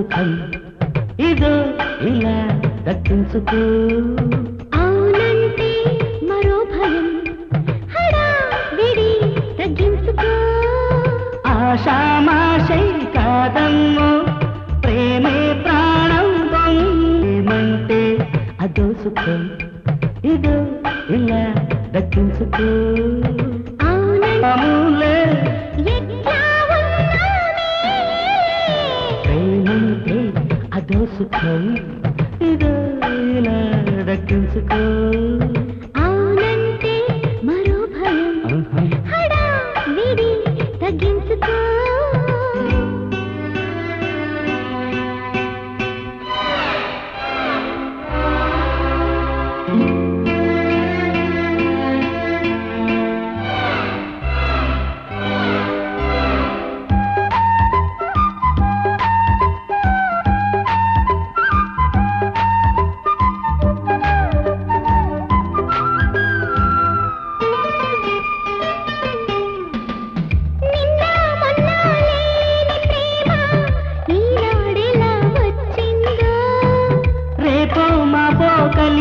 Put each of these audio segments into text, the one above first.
సుఖం. ఇదో ఇలా దక్కించుకో అవునంటే మరో భయం. హడావిడి తగ్గించుకో. ఆషామాషై కాదమ్మో ప్రేమే ప్రాణం ప్రేమంటే అదో సుఖం. ఇదో ఇలా దక్కించుకో అవునంటే అదో సుఖం ఇదో ఇలా దక్కించుకో.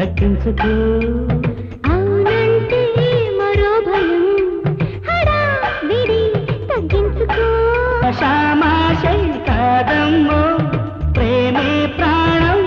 దక్కించుకో అవునంటే మరో భయం. హడావిడి తగ్గించుకో. పశామాశై కాదమ్మో ప్రేమే ప్రాణం